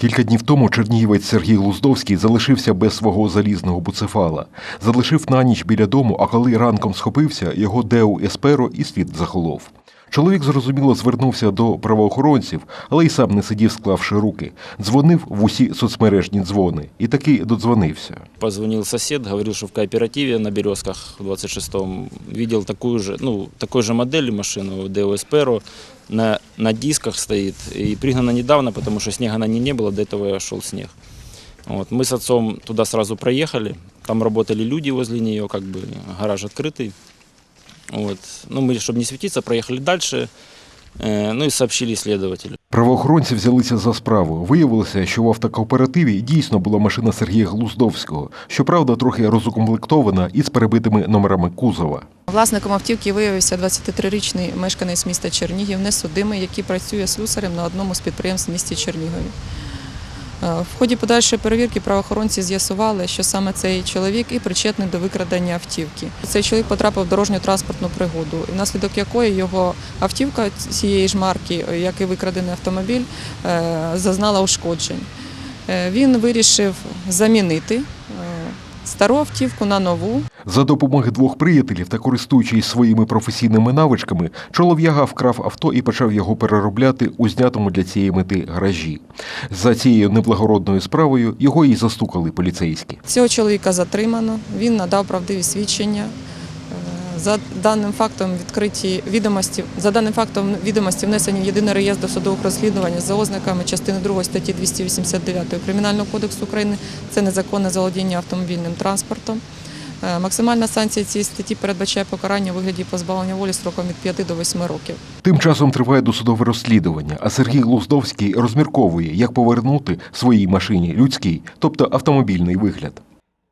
Кілька днів тому чернігівець Сергій Глуздовський залишився без свого залізного буцефала. Залишив на ніч біля дому, а коли ранком схопився, його Деу Есперо і слід захолов. Чоловік зрозуміло звернувся до правоохоронців, але й сам не сидів, склавши руки. Дзвонив в усі соцмережні дзвони і таки додзвонився. Позвонил сосед, говорил, что в кооперативе на Березках в 26-м видел такую же, ну, такой же модели машину Deo Espero, на, на дисках стоит и пригнана недавно, потому что снега на ней не было, до этого шел снег. Вот. Мы с отцом туда сразу проехали, там работали люди возле нее, как бы гараж открытый. Вот. Ну, мы, чтобы не светиться, проехали дальше, э, ну и сообщили следователю. Правоохоронці взялися за справу. Виявилося, що в автокооперативі дійсно була машина Сергія Глуздовського, щоправда, трохи розукомплектована і з перебитими номерами кузова. Власником автівки виявився 23-річний мешканець міста Чернігів, несудимий, який працює слюсарем на одному з підприємств в місті Чернігові. Е, В ході подальшої перевірки правоохоронці з'ясували, що саме цей чоловік і причетний до викрадення автівки. Цей чоловік потрапив в дорожню транспортну пригоду, внаслідок якої його автівка цієї ж марки, як і викрадений автомобіль, е, зазнала ушкоджень. Е, Він вирішив замінити е, стару автівку на нову, За допомоги двох приятелів та користуючись своїми професійними навичками, чолов'яга вкрав авто і почав його переробляти у знятому для цієї мети гаражі. За цією неблагородною справою його і застукали поліцейські. Цього чоловіка затримано. Він надав правдиві свідчення. За даним фактом відкриті відомості, за даним фактом відомості внесені в єдиний реєстр досудових розслідувань за ознаками частини 2 статті 289 Кримінального кодексу України. Це незаконне заволодіння автомобільним транспортом. Е, Максимальна санкція цієї статті передбачає покарання у вигляді позбавлення волі строком від 5 до 8 років. Тим часом триває досудове розслідування, а Сергій Глуздовський розмірковує, як повернути своїй машині людський, тобто автомобільний вигляд.